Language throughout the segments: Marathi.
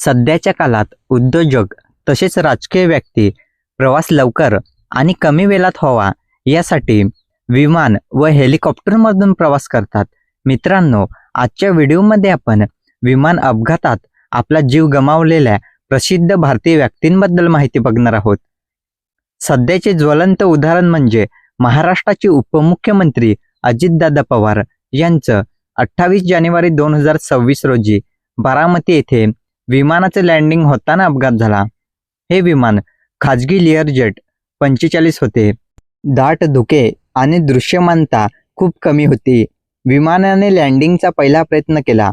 सध्याच्या काळात उद्योजक तसेच राजकीय व्यक्ती प्रवास लवकर आणि कमी वेळात व्हावा यासाठी विमान व हेलिकॉप्टरमधून प्रवास करतात. मित्रांनो आजच्या व्हिडिओमध्ये आपण विमान अपघातात आपला जीव गमावलेल्या प्रसिद्ध भारतीय व्यक्तींबद्दल माहिती बघणार आहोत. सध्याचे ज्वलंत उदाहरण म्हणजे महाराष्ट्राचे उपमुख्यमंत्री अजितदादा पवार यांचं अठ्ठावीस जानेवारी दोन हजार सव्वीस रोजी बारामती येथे विमानाचे लँडिंग होताना अपघात झाला. हे विमान खाजगी लिअरजेट पंचेचाळीस होते. दाट धुके आणि दृश्यमानता खूप कमी होती. विमानाने लँडिंगचा पहिला प्रयत्न केला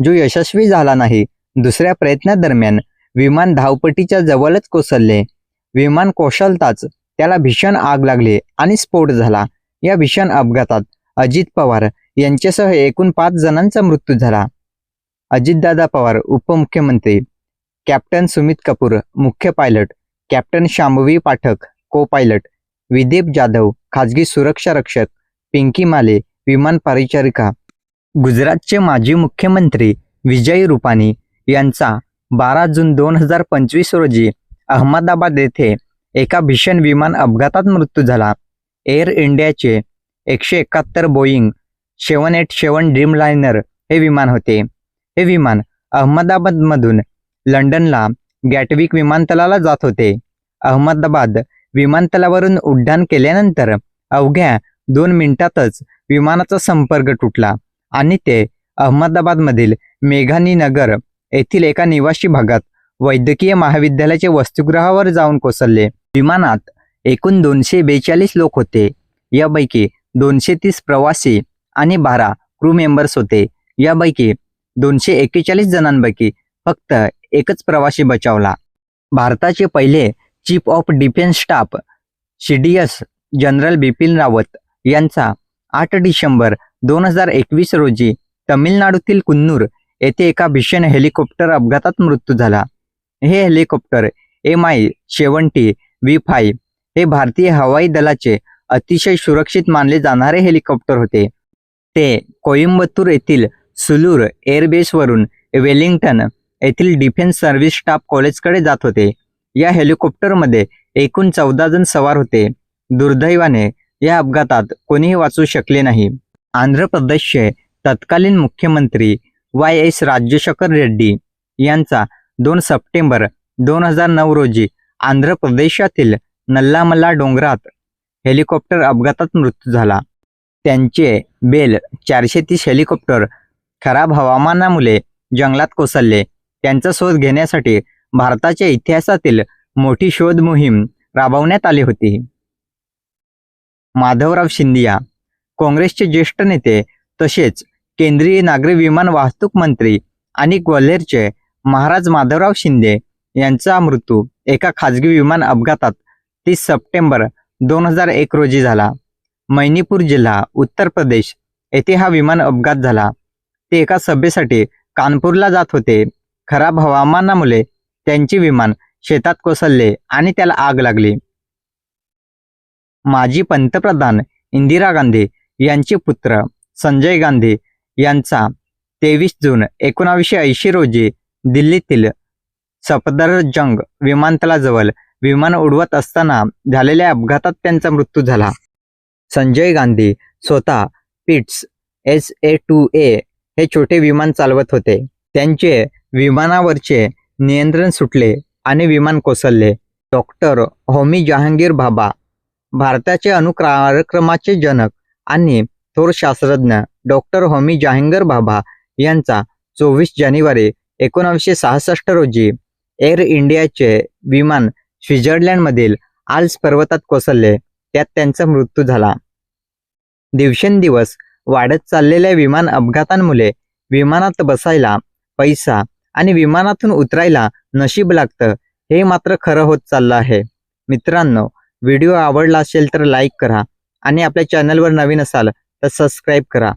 जो यशस्वी झाला नाही. दुसऱ्या प्रयत्नादरम्यान विमान धावपटीच्या जवळच कोसळले. विमान कोसळताच त्याला भीषण आग लागली आणि स्फोट झाला. या भीषण अपघातात अजित पवार यांच्यासह एकूण पाच जणांचा मृत्यू झाला. अजितदादा पवार उपमुख्यमंत्री कॅप्टन सुमित कपूर मुख्य पायलट कॅप्टन शांभवी पाठक को पायलट विदीप जाधव खाजगी सुरक्षा रक्षक पिंकी माले विमान परिचारिका. गुजरातचे माजी मुख्यमंत्री विजय रुपानी यांचा बारा जून दोन हजार पंचवीस रोजी अहमदाबाद येथे एका भीषण विमान अपघातात मृत्यू झाला. एअर इंडियाचे एकशे एकाहत्तर बोईंग सेवन एट सेवन ड्रीमलायनर हे विमान होते. हे विमान अहमदाबादमधून लंडनला गॅटविक विमानतळाला जात होते. अहमदाबाद विमानतळावरून उड्डाण केल्यानंतर अवघ्या दोन मिनिटातच विमानाचा संपर्क तुटला आणि ते अहमदाबादमधील मेघानी नगर येथील एका निवासी भागात वैद्यकीय महाविद्यालयाच्या वस्तुगृहावर जाऊन कोसळले. विमानात एकूण दोनशे बेचाळीस लोक होते. यापैकी दोनशे तीस प्रवासी आणि बारा क्रू मेंबर्स होते. यापैकी दोनशे एक्केचाळीस जणांपैकी फक्त एकच प्रवासी बचावला. भारताचे पहिले chief of defence staff CDS general Bipin Rawat यांचा आठ डिसेंबर दोन हजार एकवीस रोजी तमिळनाडूतील कुन्नूर येथे एका भीषण हेलिकॉप्टर अपघातात मृत्यू झाला. हे helicopter M I seventy V five हे भारतीय हवाई दलाचे अतिशय सुरक्षित मानले जाणारे हेलिकॉप्टर होते. ते कोइंबतूर येथील सुलूर एअरबेसवरून वेलिंग्टन येथील डिफेन्स सर्व्हिस स्टाफ कॉलेजकडे जात होते. या हेलिकॉप्टरमध्ये एकूण चौदा जण सवार होते. दुर्दैवाने या अपघातात कोणीही वाचू शकले नाही. आंध्र प्रदेशचे तत्कालीन मुख्यमंत्री वाय एस राजशेखर रेड्डी यांचा दोन सप्टेंबर दोन हजार नऊ रोजी आंध्र प्रदेशातील नल्लामल्ला डोंगरात हेलिकॉप्टर अपघातात मृत्यू झाला. त्यांचे बेल चारशे तीस हेलिकॉप्टर खराब हवामानामुळे जंगलात कोसळले. त्यांचा शोध घेण्यासाठी भारताच्या इतिहासातील मोठी शोध मोहीम राबवण्यात आली होती. माधवराव शिंदिया काँग्रेसचे ज्येष्ठ नेते तसेच केंद्रीय नागरी विमान वाहतूक मंत्री आणि ग्वाल्हेरचे महाराज माधवराव शिंदे यांचा मृत्यू एका खाजगी विमान अपघातात तीस सप्टेंबर दोन हजार एक रोजी झाला. मैनीपूर जिल्हा उत्तर प्रदेश येथे हा विमान अपघात झाला. ते एका सभेसाठी कानपूरला जात होते. खराब हवामानामुळे त्यांचे विमान शेतात कोसळले आणि त्याला आग लागली. माजी पंतप्रधान इंदिरा गांधी यांचे पुत्र संजय गांधी यांचा तेवीस जून एकोणावीसशे ऐंशी रोजी दिल्लीतील सफदरजंग विमानतळाजवळ विमान उडवत असताना झालेल्या अपघातात त्यांचा मृत्यू झाला. संजय गांधी स्वतः Pitts S A two A हे छोटे विमान चालवत होते. त्यांचे विमानावरचे नियंत्रण सुटले आणि विमान कोसळले. डॉक्टर होमी जहांगीर भाबा भारताचे अणुकार्यक्रमाचे जनक आणि थोर शास्त्रज्ञ डॉक्टर होमी जहांगीर भाभा यांचा चोवीस जानेवारी एकोणावीसशे सहासष्ट रोजी एअर इंडियाचे विमान स्वित्झर्लंडमधील आल्स पर्वतात कोसळले. त्यात त्यांचा मृत्यू झाला. दिवसेंदिवस वाढत चाललेल्या विमान अपघातांमुळे विमानात बसायला पैसा आणि विमानातून उतरायला नशीब लागतं हे मात्र खरं होत चाललं आहे. मित्रांनो व्हिडिओ आवडला असेल तर लाईक करा आणि आपल्या चॅनलवर नवीन असाल तर सबस्क्राईब करा.